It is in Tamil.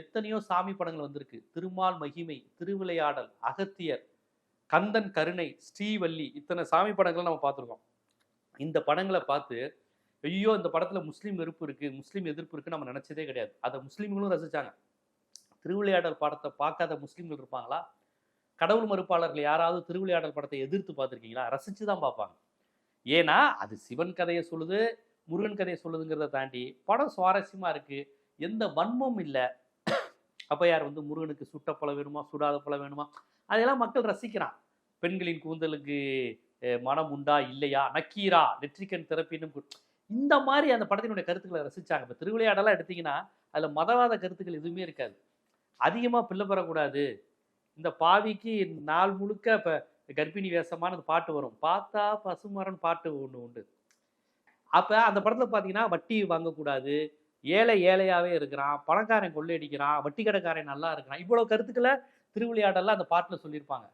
எத்தனையோ சாமி படங்கள் வந்திருக்கு. திருமால் மகிமை திருவிளையாடல் அகத்தியர் கந்தன் கருணை ஸ்ரீவல்லி இத்தனை சாமி படங்களை நம்ம பார்த்துருக்கோம். இந்த படங்களை பார்த்து ஐயோ இந்த படத்துல முஸ்லீம் வெறுப்பு இருக்கு முஸ்லீம் எதிர்ப்பு இருக்குன்னு நம்ம நினைச்சதே கிடையாது. அதை முஸ்லீம்களும் ரசிச்சாங்க. திருவிளையாடல் படத்தை பார்க்காத முஸ்லீம்கள் இருப்பாங்களா? கடவுள் மறுப்பாளர்கள் யாராவது திருவிளையாடல் படத்தை எதிர்த்து பார்த்துருக்கீங்களா? ரசிச்சு தான் பார்ப்பாங்க. ஏன்னா அது சிவன் கதையை சொல்லுது முருகன் கதையை சொல்லுதுங்கிறத தாண்டி படம் சுவாரஸ்யமாக இருக்குது எந்த வன்மம் இல்லை. அப்ப வந்து முருகனுக்கு சுட்ட பழம் வேணுமா சுடாத பழம் வேணுமா? அதெல்லாம் மக்கள் ரசிக்கிறான். பெண்களின் கூந்தலுக்கு மனம் உண்டா இல்லையா? நக்கீரா நெற்றிக்கன் திறப்பினும் இந்த மாதிரி அந்த படத்தினுடைய கருத்துக்களை ரசிச்சாங்க. இப்போ திருவிளையாடெல்லாம் எடுத்தீங்கன்னா அதில் மதவாத கருத்துக்கள் எதுவுமே இருக்காது. அதிகமாக பிள்ளை பெறக்கூடாது. இந்த பாவிக்கு நாள் முழுக்க இப்போ கர்ப்பிணி வேஷமான அந்த பாட்டு வரும். பார்த்தா பசுமரன் பாட்டு ஒன்று உண்டு. அப்போ அந்த படத்தில் பார்த்தீங்கன்னா வட்டி வாங்கக்கூடாது. ஏழை ஏழையாவே இருக்கிறான் பணக்காரன் கொள்ளையடிக்கிறான் வட்டி கடைக்காரன் நல்லா இருக்கிறான். இவ்வளவு கருத்துக்களை திருவிளையாடல்ல அந்த பாட்டுல சொல்லியிருப்பாங்க.